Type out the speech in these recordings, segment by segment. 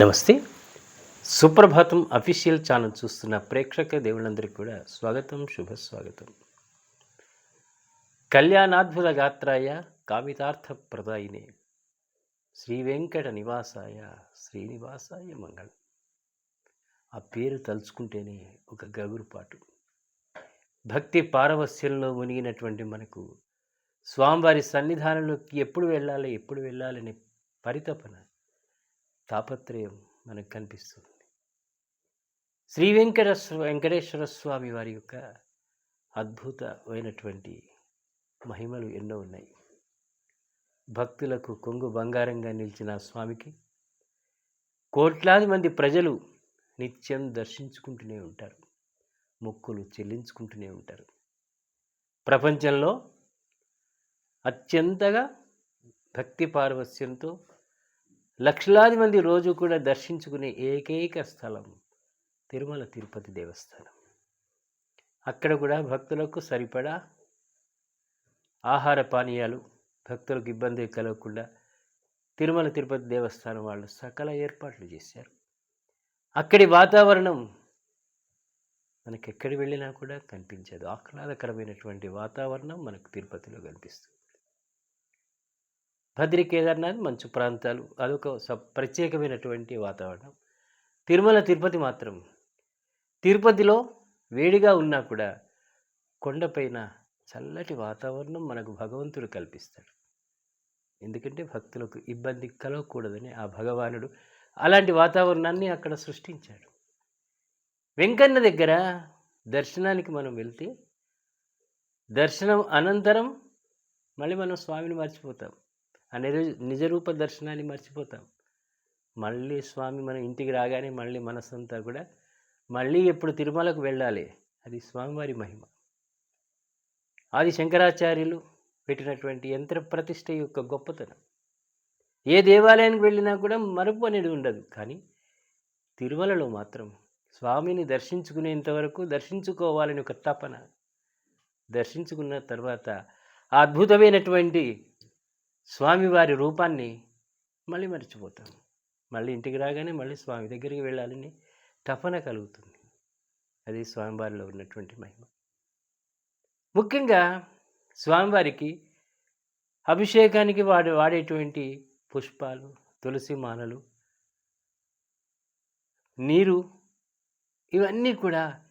నమస్తే. సుప్రభాతం official channel చూస్తున్న ప్రేక్షక దేవుళ్ళందరికీ కూడా స్వాగతం శుభ స్వాగతం కళ్యాణాద్భుత గాత్రాయ కామితార్థ ప్రదాయినే శ్రీ వెంకట నివాసాయ శ్రీనివాసాయ మంగళం. ఆ పేరు తలుచుకుంటేనే ఒక గగురుపాటు. భక్తి పారవస్యంలో మునిగినటువంటి మనకు స్వామివారి సన్నిధానంలోకి ఎప్పుడు వెళ్ళాలి ఎప్పుడు వెళ్ళాలనే పరితపన తాపత్రయం మనకు కనిపిస్తుంది. శ్రీ వెంకట వెంకటేశ్వర స్వామి వారి యొక్క అద్భుతమైనటువంటి మహిమలు ఎన్నో ఉన్నాయి. భక్తులకు కొంగు బంగారంగా నిలిచిన స్వామికి కోట్లాది మంది ప్రజలు నిత్యం దర్శించుకుంటూనే ఉంటారు. మొక్కులు చెల్లించుకుంటూనే ఉంటారు. ప్రపంచంలో అత్యంతగా భక్తి పారవస్యంతో లక్షలాది మంది రోజు కూడా దర్శించుకునే ఏకైక స్థలం తిరుమల తిరుపతి దేవస్థానం. అక్కడ కూడా భక్తులకు సరిపడా ఆహార పానీయాలు భక్తులకు ఇబ్బంది కలగకుండా తిరుమల తిరుపతి దేవస్థానం వాళ్ళు సకల ఏర్పాట్లు చేశారు. అక్కడి వాతావరణం మనకి ఎక్కడి వెళ్ళినా కూడా కనిపించదు. ఆహ్లాదకరమైనటువంటి వాతావరణం మనకు తిరుపతిలో కనిపిస్తుంది. బద్రి కేదార్నాథ్ మంచు ప్రాంతాలు. అదొక స- ప్రత్యేకమైనటువంటి వాతావరణం. తిరుమల తిరుపతి మాత్రం తిరుపతిలో వేడిగా ఉన్నా కూడా కొండపైన చల్లటి వాతావరణం మనకు భగవంతుడు కల్పిస్తాడు. ఎందుకంటే భక్తులకు ఇబ్బంది కలగకూడదని ఆ భగవానుడు అలాంటి వాతావరణాన్ని అక్కడ సృష్టించాడు. వెంకన్న దగ్గర దర్శనానికి మనం వెళ్తే దర్శనం అనంతరం మళ్ళీ మనం స్వామిని మర్చిపోతాం. అనే రోజు నిజరూప దర్శనాన్ని మర్చిపోతాం. మళ్ళీ స్వామి మన ఇంటికి రాగానే మళ్ళీ మనసంతా కూడా మళ్ళీ ఎప్పుడు తిరుమలకు వెళ్ళాలి. అది స్వామివారి మహిమ. ఆది శంకరాచార్యులు పెట్టినటువంటి యంత్ర ప్రతిష్ట యొక్క గొప్పతనం. ఏ దేవాలయానికి వెళ్ళినా కూడా మరపు అనేది ఉండదు. కానీ తిరుమలలో మాత్రం స్వామిని దర్శించుకునేంత వరకు దర్శించుకోవాలని ఒక తపన. దర్శించుకున్న తర్వాత అద్భుతమైనటువంటి స్వామివారి రూపాన్ని మళ్ళీ మర్చిపోతాం. మళ్ళీ ఇంటికి రాగానే మళ్ళీ స్వామి దగ్గరికి వెళ్ళాలని తపన కలుగుతుంది. అది స్వామివారిలో ఉన్నటువంటి మహిమ. ముఖ్యంగా స్వామివారికి అభిషేకానికి వాడే వాడేటువంటి పుష్పాలు తులసి మాలలు నీరు ఇవన్నీ కూడా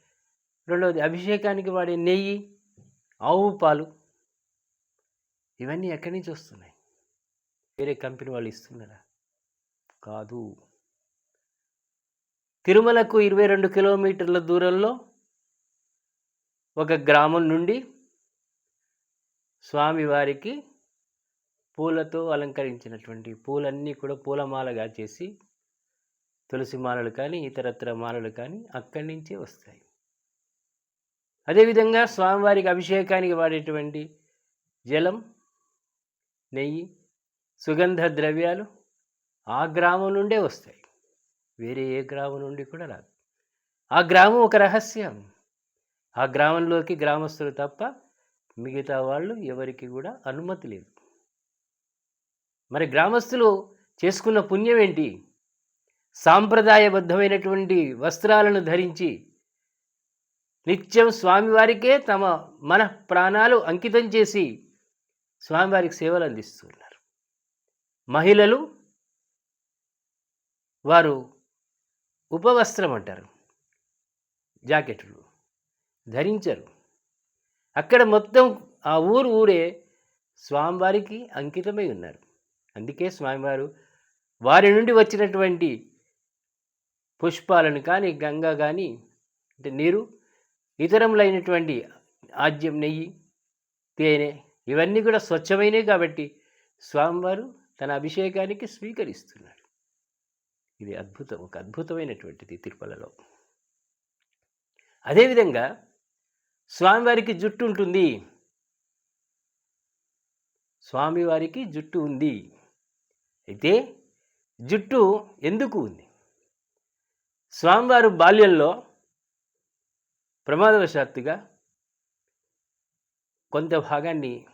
రెండవది అభిషేకానికి వాడే నెయ్యి ఆవు పాలు ఇవన్నీ ఎక్కడి నుంచి వస్తున్నాయి? వేరే కంపెనీ వాళ్ళు ఇస్తున్నారా? కాదు. తిరుమలకు ఇరవై రెండు కిలోమీటర్ల దూరంలో ఒక గ్రామం నుండి స్వామివారికి పూలతో అలంకరించినటువంటి పూలన్నీ కూడా పూలమాలగా చేసి తులసి మాలలు కానీ ఇతరత్ర మాలలు కానీ అక్కడి నుంచే వస్తాయి. అదేవిధంగా స్వామివారికి అభిషేకానికి వాడేటువంటి జలం నెయ్యి సుగంధ ద్రవ్యాలు ఆ గ్రామం నుండే వస్తాయి. వేరే ఏ గ్రామం నుండి కూడా రాదు. ఆ గ్రామం ఒక రహస్యం. ఆ గ్రామంలోకి గ్రామస్తులు తప్ప మిగతా వాళ్ళు ఎవరికి కూడా అనుమతి లేదు. మరి గ్రామస్తులు చేసుకున్న పుణ్యం ఏంటి? సాంప్రదాయబద్ధమైనటువంటి వస్త్రాలను ధరించి నిత్యం స్వామివారికే తమ మన ప్రాణాలు అంకితం చేసి స్వామివారికి సేవలు అందిస్తున్నారు. మహిళలు వారు ఉపవస్త్రం అంటారు. జాకెట్లు ధరించరు. అక్కడ మొత్తం ఆ ఊరు ఊరే స్వామివారికి అంకితమై ఉన్నారు. అందుకే స్వామివారు వారి నుండి వచ్చినటువంటి పుష్పాలను కానీ గంగా కానీ అంటే నీరు ఇతరములైనటువంటి ఆజ్యం నెయ్యి తేనె ఇవన్నీ కూడా స్వచ్ఛమైనవి కాబట్టి స్వామివారు తన అభిషేకానికి స్వీకరిస్తున్నాడు. ఇది అద్భుతం ఒక అద్భుతమైనటువంటిది తిరుపతిలో అదేవిధంగా స్వామివారికి జుట్టు ఉంటుంది. స్వామివారికి జుట్టు ఉంది. అయితే జుట్టు ఎందుకు ఉంది? స్వామివారు బాల్యంలో ప్రమాదవశాత్తుగా కొంత భాగాన్ని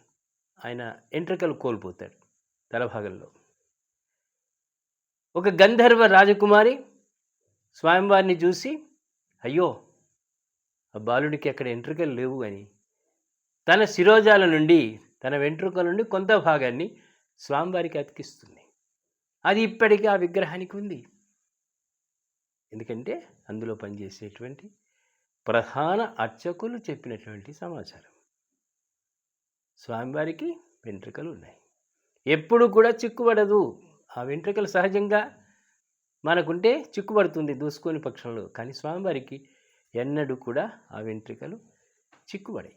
ఆయన ఎంట్రకలు కోల్పోతాడు. తలభాగంలో ఒక గంధర్వ రాజకుమారి స్వామివారిని చూసి అయ్యో ఆ బాలుడికి అక్కడ వెంట్రుకలు లేవు అని తన శిరోజాల నుండి తన వెంట్రుకల నుండి కొంత భాగాన్ని స్వామివారికి అతికిస్తుంది అది ఇప్పటికీ ఆ విగ్రహానికి ఉంది. ఎందుకంటే అందులో పనిచేసేటువంటి ప్రధాన అర్చకులు చెప్పినటువంటి సమాచారం. స్వామివారికి వెంట్రుకలు ఉన్నాయి. ఎప్పుడు కూడా చిక్కుబడదు. ఆ వెంట్రుకలు సహజంగా మనకుంటే చిక్కుబడుతుంది దూసుకొని పక్షంలో. కానీ స్వామివారికి ఎన్నడూ కూడా ఆ వెంట్రుకలు చిక్కుపడాయి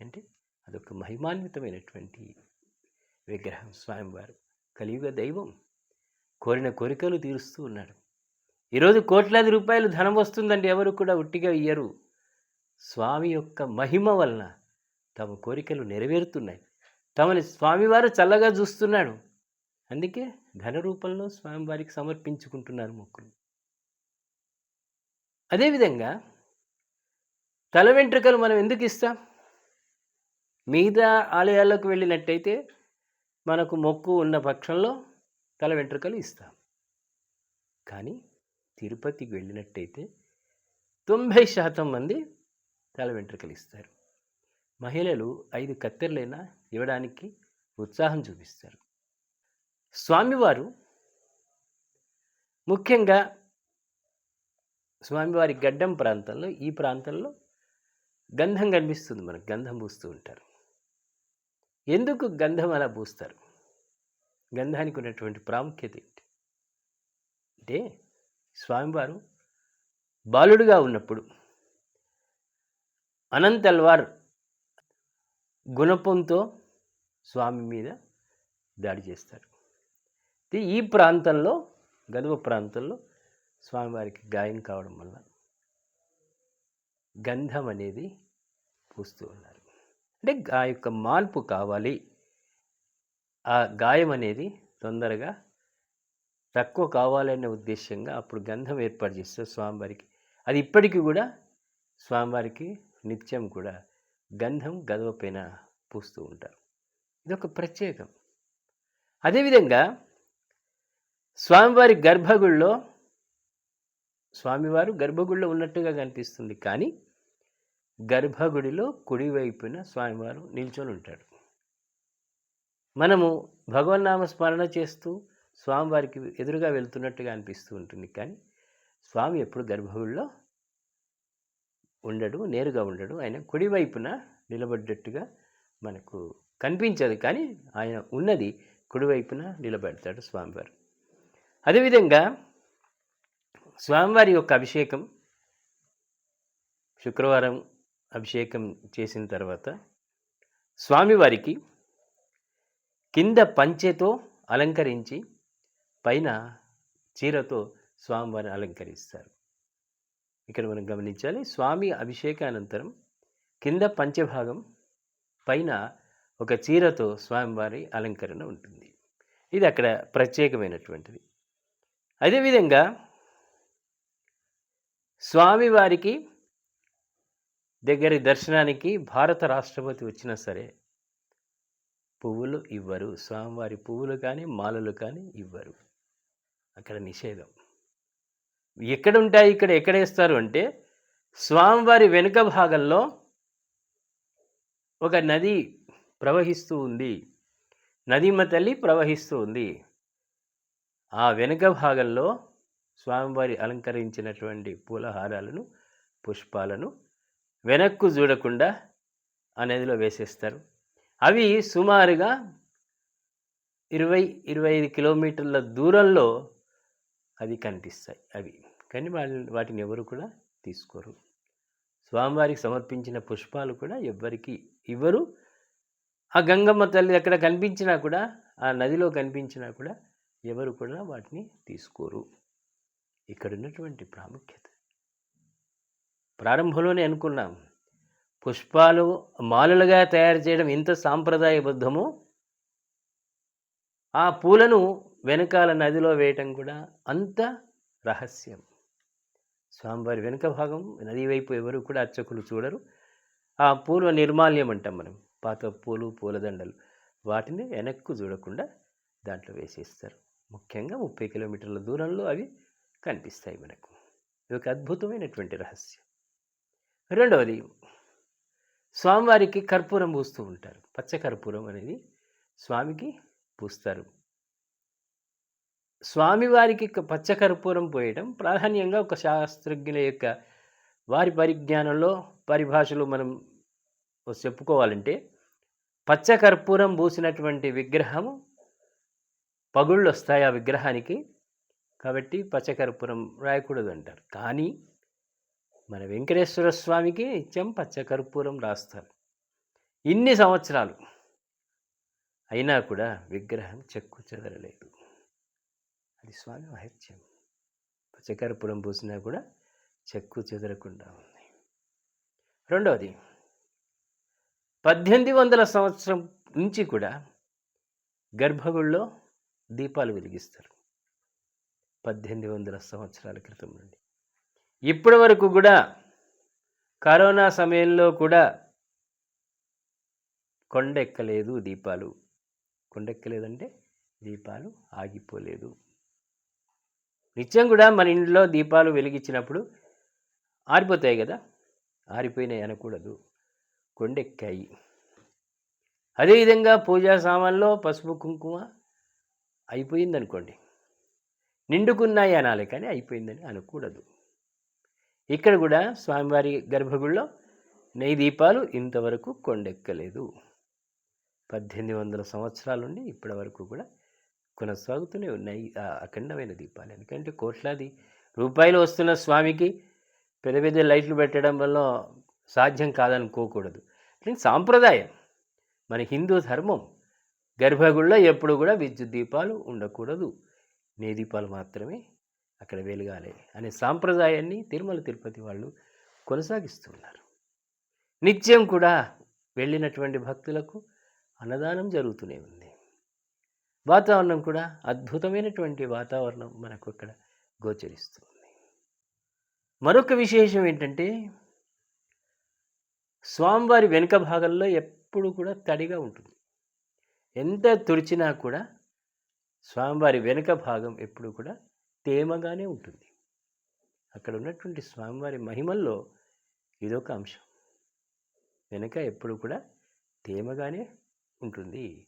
అంటే అదొక మహిమాన్వితమైనటువంటి విగ్రహం స్వామివారు. కలియుగ దైవం కోరిన కోరికలు తీరుస్తూ ఉన్నాడు. ఈరోజు కోట్లాది రూపాయలు ధనం వస్తుందంటే ఎవరు కూడా ఉట్టిగా ఇయ్యరు. స్వామి యొక్క మహిమ వలన తమ కోరికలు నెరవేరుతున్నాయి. తమని స్వామివారు చల్లగా చూస్తున్నాడు. అందుకే ధన రూపంలో స్వామివారికి సమర్పించుకుంటున్నారు మొక్కులు. అదేవిధంగా తల వెంట్రుకలు మనం ఎందుకు ఇస్తాం? మిగతా ఆలయాల్లోకి వెళ్ళినట్టయితే మనకు మొక్కు ఉన్న పక్షంలో తల వెంట్రుకలు ఇస్తాం. కానీ తిరుపతికి వెళ్ళినట్టయితే తొంభై శాతం మంది తల వెంట్రుకలు ఇస్తారు. మహిళలు ఐదు కత్తెరలైనా ఇవ్వడానికి ఉత్సాహం చూపిస్తారు. స్వామివారు ముఖ్యంగా స్వామివారి గడ్డం ప్రాంతంలో ఈ ప్రాంతంలో గంధం కనిపిస్తుంది మనకు గంధం పూస్తూ ఉంటారు. ఎందుకు గంధం అలా పూస్తారు? గంధానికి ఉన్నటువంటి ప్రాముఖ్యత ఏంటి? అంటే స్వామివారు బాలుడుగా ఉన్నప్పుడు అనంతల్వార్ గుణపంతో స్వామి మీద దాడి చేస్తారు. ఇది ఈ ప్రాంతంలో గదువ ప్రాంతంలో స్వామివారికి గాయం కావడం వల్ల గంధం అనేది పూస్తూ ఉన్నారు. అంటే ఆ యొక్క మార్పు కావాలి. ఆ గాయం అనేది తొందరగా తక్కువ కావాలనే ఉద్దేశంగా అప్పుడు గంధం ఏర్పాటు చేస్తారు స్వామివారికి. అది ఇప్పటికీ కూడా స్వామివారికి నిత్యం కూడా గంధం గదవ పైన పూస్తూ ఉంటారు. ఇదొక ప్రత్యేకం. అదేవిధంగా స్వామివారి గర్భగుడిలో స్వామివారు గర్భగుడిలో ఉన్నట్టుగా కనిపిస్తుంది కానీ గర్భగుడిలో కుడివైపున స్వామివారు నిల్చొని ఉంటాడు మనము భగవన్నామ స్మరణ చేస్తూ స్వామివారికి ఎదురుగా వెళ్తున్నట్టుగా అనిపిస్తూ ఉంటుంది కానీ స్వామి ఎప్పుడు గర్భగుడిలో ఉండడు నేరుగా ఉండడు. ఆయన కుడివైపున నిలబడ్డట్టుగా మనకు కనిపించదు. కానీ ఆయన ఉన్నది కుడివైపున నిలబెడతాడు స్వామివారు. అదేవిధంగా స్వామివారి యొక్క అభిషేకం శుక్రవారం అభిషేకం చేసిన తర్వాత స్వామివారికి కింద పంచెతో అలంకరించి పైన చీరతో స్వామివారిని అలంకరిస్తారు. ఇక్కడ మనం గమనించాలి. స్వామి అభిషేకానంతరం కింద పంచభాగం పైన ఒక చీరతో స్వామివారి అలంకరణ ఉంటుంది. ఇది అక్కడ ప్రత్యేకమైనటువంటిది. అదేవిధంగా స్వామివారికి దగ్గరి దర్శనానికి భారత రాష్ట్రపతి వచ్చినా సరే పువ్వులు ఇవ్వరు. స్వామివారి పువ్వులు కానీ మాలలు కానీ ఇవ్వరు. అక్కడ నిషేధం. ఎక్కడ ఉంటాయి ఇక్కడ ఎక్కడ వేస్తారు అంటే స్వామివారి వెనుక భాగంలో ఒక నది ప్రవహిస్తూ ఉంది. నదీమ తల్లి ప్రవహిస్తూ ఉంది. ఆ వెనుక భాగంలో స్వామివారి అలంకరించినటువంటి పూలహారాలను పుష్పాలను వెనక్కు చూడకుండా ఆ నదిలో వేసేస్తారు. అవి సుమారుగా ఇరవై ఇరవై ఐదు కిలోమీటర్ల దూరంలో అవి కనిపిస్తాయి. అవి కానీ వాళ్ళ వాటిని ఎవరు కూడా తీసుకోరు. స్వామివారికి సమర్పించిన పుష్పాలు కూడా ఎవ్వరికి ఇవ్వరు ఆ గంగమ్మ తల్లి అక్కడ కనిపించినా కూడా ఆ నదిలో కనిపించినా కూడా ఎవరు కూడా వాటిని తీసుకోరు. ఇక్కడ ఉన్నటువంటి ప్రాముఖ్యత. ప్రారంభంలోనే అనుకున్నాం. పుష్పాలు మాలలుగా తయారు చేయడం ఎంత సాంప్రదాయబద్ధమో ఆ పూలను వెనకాల నదిలో వేయటం కూడా అంత రహస్యం. స్వామివారి వెనుక భాగం నది వైపు ఎవరు కూడా అర్చకులు చూడరు. ఆ పూర్వ నిర్మాల్యం అంటాం మనం పాత పూలు పూలదండలు వాటిని వెనక్కు చూడకుండా దాంట్లో వేసేస్తారు. ముఖ్యంగా ముప్పై కిలోమీటర్ల దూరంలో అవి కనిపిస్తాయి మనకు. ఇది ఒక అద్భుతమైనటువంటి రహస్యం. రెండవది స్వామివారికి కర్పూరం పూస్తూ ఉంటారు. పచ్చ కర్పూరం అనేది స్వామికి పూస్తారు. స్వామివారికి పచ్చకర్పూరం పచ్చ కర్పూరం పోయడం ప్రాధాన్యంగా ఒక శాస్త్రజ్ఞుల యొక్క వారి పరిజ్ఞానంలో పరిభాషలో మనం చెప్పుకోవాలంటే పచ్చకర్పూరం పూసినటువంటి విగ్రహము పగుళ్ళు వస్తాయి ఆ విగ్రహానికి. కాబట్టి పచ్చకర్పూరం రాయకూడదు అంటారు కానీ మన వెంకటేశ్వర స్వామికి నిత్యం పచ్చ కర్పూరం రాస్తారు. ఇన్ని సంవత్సరాలు అయినా కూడా విగ్రహం చెక్కు చెదరలేదు. అది స్వామి మహత్యం పచ్చకర్పూరం పూసినా కూడా చెక్కు చెదరకుండా ఉంది. రెండవది పద్దెనిమిది వందల సంవత్సరం నుంచి కూడా గర్భగుడిలో దీపాలు వెలిగిస్తారు. పద్దెనిమిది వందల సంవత్సరాల క్రితం నుండి. ఇప్పటి వరకు కూడా కరోనా సమయంలో కూడా కొండెక్కలేదు దీపాలు. కొండెక్కలేదంటే దీపాలు ఆగిపోలేదు. నిత్యం కూడా మన ఇంట్లో దీపాలు వెలిగించినప్పుడు ఆరిపోతాయి కదా? ఆరిపోయినాయి అనకూడదు. కొండెక్కాయి. అదేవిధంగా పూజా సామాన్లో పసుపు కుంకుమ అయిపోయిందనుకోండి. నిండుకున్నాయి అనాలి కానీ అయిపోయిందని అనకూడదు. ఇక్కడ కూడా స్వామివారి గర్భగుడిలో నెయ్యి దీపాలు ఇంతవరకు కొండెక్కలేదు. పద్దెనిమిది వందల సంవత్సరాల నుండి ఇప్పటి వరకు కూడా కొనసాగుతూనే ఉన్నాయి. ఆ అఖండమైన దీపాలు. ఎందుకంటే కోట్లాది రూపాయలు వస్తున్న స్వామికి పెద్ద పెద్ద లైట్లు పెట్టడం వల్ల సాధ్యం కాదనుకోకూడదు. అంటే సాంప్రదాయం. మన హిందూ ధర్మం గర్భగుడిలో ఎప్పుడు కూడా విద్యుత్ దీపాలు ఉండకూడదు. నే దీపాలు మాత్రమే అక్కడ వెలగాలి అనే సాంప్రదాయాన్ని తిరుమల తిరుపతి వాళ్ళు కొనసాగిస్తున్నారు. నిత్యం కూడా వెళ్ళినటువంటి భక్తులకు అన్నదానం జరుగుతూనే ఉంది. వాతావరణం కూడా అద్భుతమైనటువంటి వాతావరణం మనకు ఇక్కడ గోచరిస్తుంది. మరొక విశేషం ఏంటంటే స్వామివారి వెనుక భాగంలో ఎప్పుడు కూడా తడిగా ఉంటుంది. ఎంత తుడిచినా కూడా స్వామివారి వెనుక భాగం ఎప్పుడు కూడా తేమగానే ఉంటుంది. అక్కడ ఉన్నటువంటి స్వామివారి మహిమల్లో ఇదొక అంశం. వెనుక ఎప్పుడు కూడా తేమగానే ఉంటుంది.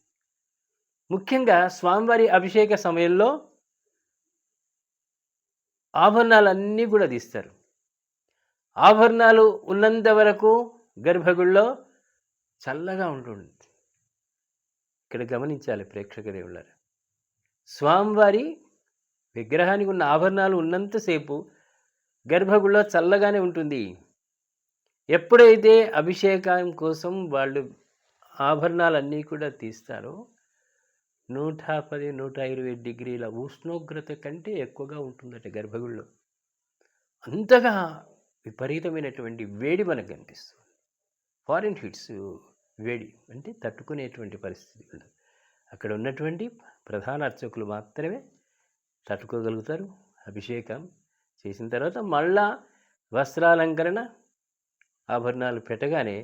ముఖ్యంగా స్వామివారి అభిషేక సమయంలో ఆభరణాలన్నీ కూడా తీస్తారు. ఆభరణాలు ఉన్నంత వరకు గర్భగుడిలో చల్లగా ఉంటుంది ఇక్కడ గమనించాలి ప్రేక్షక దేవుళ్ళారు. స్వామివారి విగ్రహానికి ఉన్న ఆభరణాలు ఉన్నంతసేపు గర్భగుడిలో చల్లగానే ఉంటుంది. ఎప్పుడైతే అభిషేకం కోసం వాళ్ళు ఆభరణాలన్నీ కూడా తీస్తారో నూట పది నూట ఇరవై డిగ్రీల ఉష్ణోగ్రత కంటే ఎక్కువగా ఉంటుందట గర్భగుడిలో. అంతగా విపరీతమైనటువంటి వేడి మనకు కనిపిస్తుంది. ఫారిన్ హీట్స్ వేడి అంటే తట్టుకునేటువంటి పరిస్థితి ఉండదు. అక్కడ ఉన్నటువంటి ప్రధాన అర్చకులు మాత్రమే తట్టుకోగలుగుతారు. అభిషేకం చేసిన తర్వాత మళ్ళా వస్త్రాలంకరణ ఆభరణాలు పెట్టగానే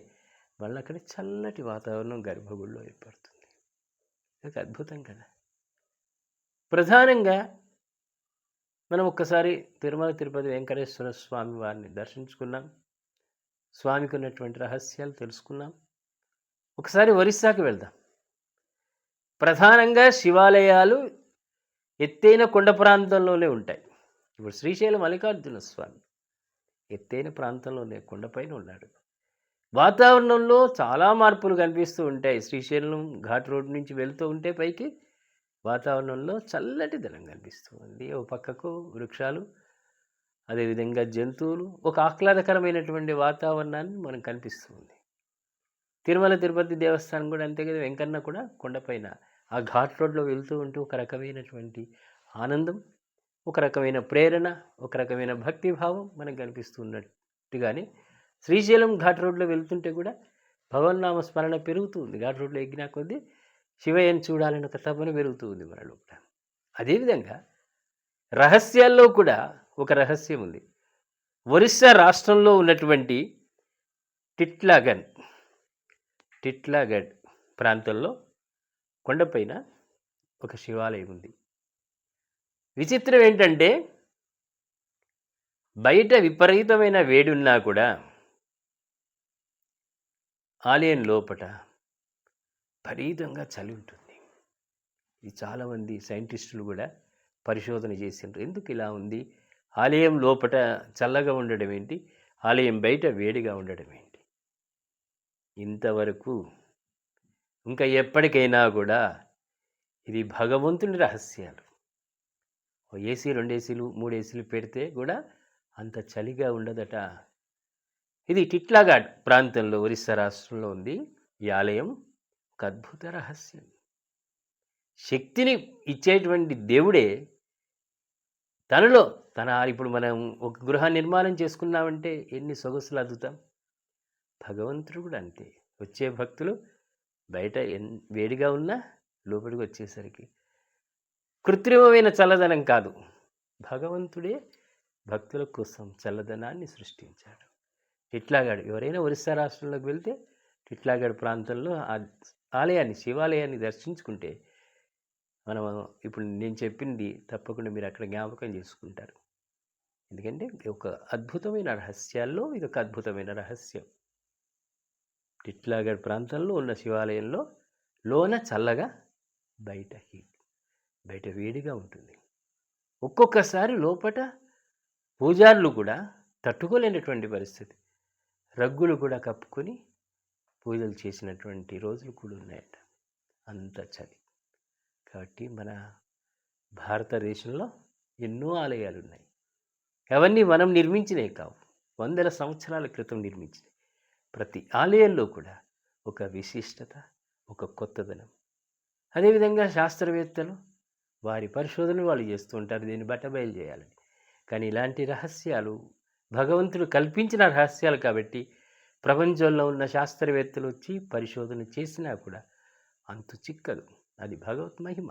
మళ్ళీ అక్కడ చల్లటి వాతావరణం గర్భగుడిలో ఏర్పడుతుంది. ఇది అద్భుతం కదా. ప్రధానంగా మనం ఒక్కసారి తిరుమల తిరుపతి వెంకటేశ్వర స్వామి వారిని దర్శించుకున్నాం. స్వామికి ఉన్నటువంటి రహస్యాలు తెలుసుకున్నాం. ఒకసారి ఒరిస్సాకి వెళ్దాం. ప్రధానంగా శివాలయాలు ఎత్తైన కొండ ప్రాంతంలోనే ఉంటాయి. ఇప్పుడు శ్రీశైలం మల్లికార్జున స్వామి ఎత్తైన ప్రాంతంలోనే కొండపైన ఉన్నాడు. వాతావరణంలో చాలా మార్పులు కనిపిస్తూ ఉంటాయి. శ్రీశైలం ఘాట్ రోడ్ నుంచి వెళ్తూ ఉంటే పైకి వాతావరణంలో చల్లటి ధనం కనిపిస్తూ ఉంది. ఓ పక్కకు వృక్షాలు అదేవిధంగా జంతువులు. ఒక ఆహ్లాదకరమైనటువంటి వాతావరణాన్ని మనం కనిపిస్తుంది తిరుమల తిరుపతి దేవస్థానం కూడా అంతే కదా. వెంకన్న కూడా కొండపైన ఆ ఘాట్ రోడ్లో వెళ్తూ ఉంటూ ఒక రకమైనటువంటి ఆనందం ఒక రకమైన ప్రేరణ ఒక రకమైన భక్తిభావం మనకు కనిపిస్తున్నట్టుగానే శ్రీశైలం ఘాట్ రోడ్లో వెళ్తుంటే కూడా భగవన్నామ స్మరణ పెరుగుతుంది ఘాట్ రోడ్లో ఎగ్గినా కొద్దీ శివయ్యను చూడాలని ఒక తపన పెరుగుతూ ఉంది మన లోపల. అదేవిధంగా రహస్యాల్లో కూడా ఒక రహస్యం ఉంది. ఒరిస్సా రాష్ట్రంలో ఉన్నటువంటి టిట్లాగన్ టిట్లాగడ్ ప్రాంతంలో కొండపైన ఒక శివాలయం ఉంది. విచిత్రం ఏంటంటే బయట విపరీతమైన వేడున్నా కూడా ఆలయం లోపట విపరీతంగా చలి ఉంటుంది. ఇది చాలామంది సైంటిస్టులు కూడా పరిశోధన చేసిండ్రు. ఎందుకు ఇలా ఉంది? ఆలయం లోపట చల్లగా ఉండడం ఏంటి? ఆలయం బయట వేడిగా ఉండడం ఏంటి? ఇంతవరకు ఇంకా ఎప్పటికైనా కూడా ఇది భగవంతుని రహస్యాలు. ఏసీ రెండు ఏసీలు మూడు ఏసీలు పెడితే కూడా అంత చలిగా ఉండదట ఇది టిట్లాఘాట్ ప్రాంతంలో ఒరిస్సా రాష్ట్రంలో ఉంది. ఈ ఆలయం ఒక అద్భుత రహస్యం. శక్తిని ఇచ్చేటువంటి దేవుడే తనలో తన ఇప్పుడు మనం ఒక గృహ నిర్మాణం చేసుకున్నామంటే ఎన్ని సొగసులు అద్దుతాం భగవంతుడు కూడా అంతే. వచ్చే భక్తులు బయట ఎన్ వేడిగా ఉన్నా లోపలికి వచ్చేసరికి. కృత్రిమమైన చల్లదనం కాదు. భగవంతుడే భక్తుల కోసం చల్లదనాన్ని సృష్టించాడు. టిట్లాగాడ్ ఎవరైనా ఒరిస్సా రాష్ట్రంలోకి వెళ్తే టిట్లాగాడ్ ప్రాంతంలో ఆ ఆలయాన్ని శివాలయాన్ని దర్శించుకుంటే మనం ఇప్పుడు నేను చెప్పింది తప్పకుండా మీరు అక్కడ జ్ఞాపకం చేసుకుంటారు. ఎందుకంటే ఒక అద్భుతమైన రహస్యాల్లో ఇది ఒక అద్భుతమైన రహస్యం. టిట్లాగఢ్ ప్రాంతంలో ఉన్న శివాలయంలో లోన చల్లగా బయట హీట్ బయట వేడిగా ఉంటుంది. ఒక్కొక్కసారి లోపట పూజారులు కూడా తట్టుకోలేనటువంటి పరిస్థితి. రగ్గులు కూడా కప్పుకొని పూజలు చేసినటువంటి రోజులు కూడా ఉన్నాయట. అంత చలి. కాబట్టి మన భారతదేశంలో ఎన్నో ఆలయాలు ఉన్నాయి. అవన్నీ మనం నిర్మించినవి కావు. వందల సంవత్సరాల క్రితం నిర్మించినవి. ప్రతి ఆలయంలో కూడా ఒక విశిష్టత ఒక కొత్తదనం. అదేవిధంగా శాస్త్రవేత్తలు వారి పరిశోధనలు వాళ్ళు చేస్తూ ఉంటారు. దీన్ని బట్టబయలు చేయాలని. కానీ ఇలాంటి రహస్యాలు భగవంతుడు కల్పించిన రహస్యాలు కాబట్టి ప్రపంచంలో ఉన్న శాస్త్రవేత్తలు వచ్చి పరిశోధన చేసినా కూడా అంతు చిక్కదు. అది భగవత్ మహిమ.